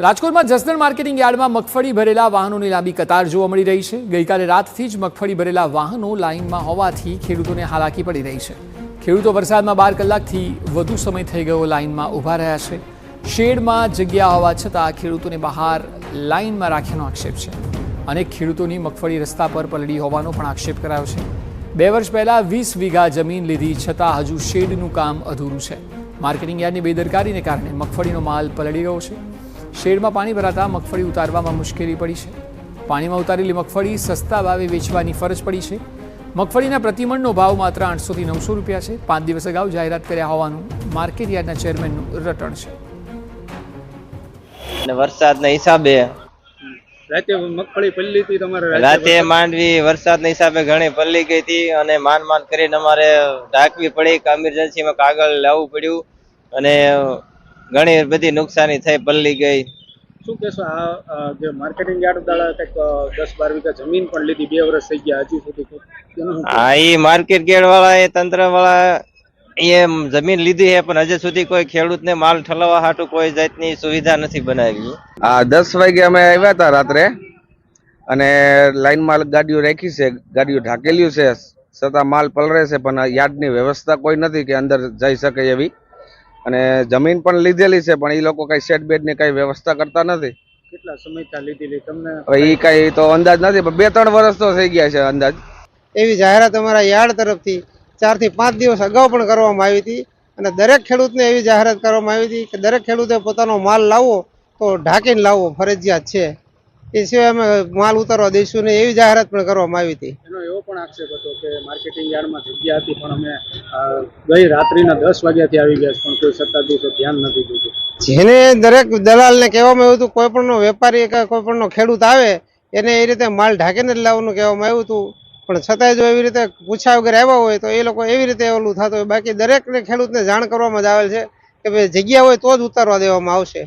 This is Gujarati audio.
રાજકોટમાં જસદણ માર્કેટિંગ યાર્ડમાં મગફળી ભરેલા વાહનોની લાંબી કતાર જોવા મળી રહી છે. ગઈકાલે રાતથી જ મગફળી ભરેલા વાહનો લાઇનમાં હોવાથી ખેડૂતોને હાલાકી પડી રહી છે. ખેડૂતો વરસાદમાં બાર કલાકથી વધુ સમય થઈ ગયો લાઇનમાં ઊભા રહ્યા છે. શેડમાં જગ્યા હોવા છતાં ખેડૂતોને બહાર લાઇનમાં રાખ્યાનો આક્ષેપ છે. અનેક ખેડૂતોની મગફળી રસ્તા પર પલળી હોવાનો પણ આક્ષેપ કરાયો છે. બે વર્ષ પહેલાં વીસ વીઘા જમીન લીધી છતાં હજુ શેડનું કામ અધૂરું છે. માર્કેટિંગ યાર્ડની બેદરકારીને કારણે મગફળીનો માલ પલળી ગયો છે. શેડમાં પાણી ભરાતા મગફળી ઉતારવામાં મુશ્કેલી પડી છે. પાણીમાં ઉતારેલી મગફળી સસ્તા ભાવે વેચવાની ફરજ પડી છે. મગફળીના પ્રતિમણનો ભાવ માત્ર આઠસોથી નવસો રૂપિયા છે. પાંચ દિવસ અગાઉ જાહેરાત કર્યા હોવાનું માર્કેટ યાર્ડના ચેરમેનનું રટણ છે. અને વરસાદના હિસાબે રાતે મગફળી પલ્લી હતી તમારે રાતે માંડવી વરસાદના હિસાબે ઘણી પલ્લી ગઈ હતી અને માંડ માંડ કરીને અમારે ઢાંકવી પડી. ઇમરજન્સીમાં કાગળ લાવવું પડ્યું અને ઘણી બધી નુકસાની થઈ પલ્લી ગઈ. શું કહેશો આ જે માર્કેટિંગ યાર્ડ દાડા કંઈક દસ બાર વીઘા જમીન પણ લીધી બે વર્ષ થઈ ગયા હજી સુધી હા ઈ માર્કેટ ગેટ વાળા એ તંત્ર વાળા એ જમીન લીધી છે પણ હજી સુધી કોઈ ખેડૂતને માલ ઠલવવા હાટુ કોઈ જાતની સુવિધા નથી બનાવી. આ દસ વાગે અમે આવ્યા હતા રાત્રે અને લાઈનમાં ગાડીઓ રાખી છે ગાડીઓ ઢાકેલી છે છતાં માલ પલરે છે પણ યાર્ડની વ્યવસ્થા કોઈ નથી કે અંદર જઈ શકે એવી. અને જમીન પણ લીધેલી છે પણ એ લોકો કઈ શેડ બેડની કઈ વ્યવસ્થા કરતા નથી. કેટલા સમયતા લીધેલી? તમને હવે એ કઈ તો અંદાજ નથી પણ બે ત્રણ વર્ષ તો થઈ ગયા છે અંદાજ. એવી જાહેરાત અમારા યાર્ડ તરફથી ચારથી પાંચ દિવસ અગાઉ પણ કરવામાં આવી હતી અને દરેક ખેડૂતને એવી જાહેરાત કરવામાં આવી હતી કે દરેક ખેડૂતે પોતાનો માલ લાવવો તો ઢાંકીને લાવવો ફરજિયાત છે. એ સિવાય અમે માલ ઉતારવા દઈશું ને એવી જાહેરાત પણ કરવામાં આવી હતી. આક્ષેપ હતો કે માર્કેટિંગ યાર્ડમાં જગ્યા હતી, પણ અમે ગઈ રાત્રિના દસ વાગ્યાથી આવી ગયા પણ કોઈ સત્તાધીશો ધ્યાન નથી દીધું. જેને દરેક દલાલને કહેવામાં આવ્યું હતું, કોઈ પણનો વેપારી કે કોઈ પણનો ખેડૂત આવે, એને એ રીતે માલ ઢાંકીને જ લાવવાનું કહેવામાં આવ્યું હતું. પણ છતાંય જો એવી રીતે પૂછ્યા વગર આવ્યા હોય, તો એ લોકો એવી રીતે ઓલું થતું હોય. બાકી દરેકને ખેડૂતને જાણ કરવામાં જ આવેલ છે કે ભાઈ જગ્યા હોય તો જ ઉતારવા દેવામાં આવશે.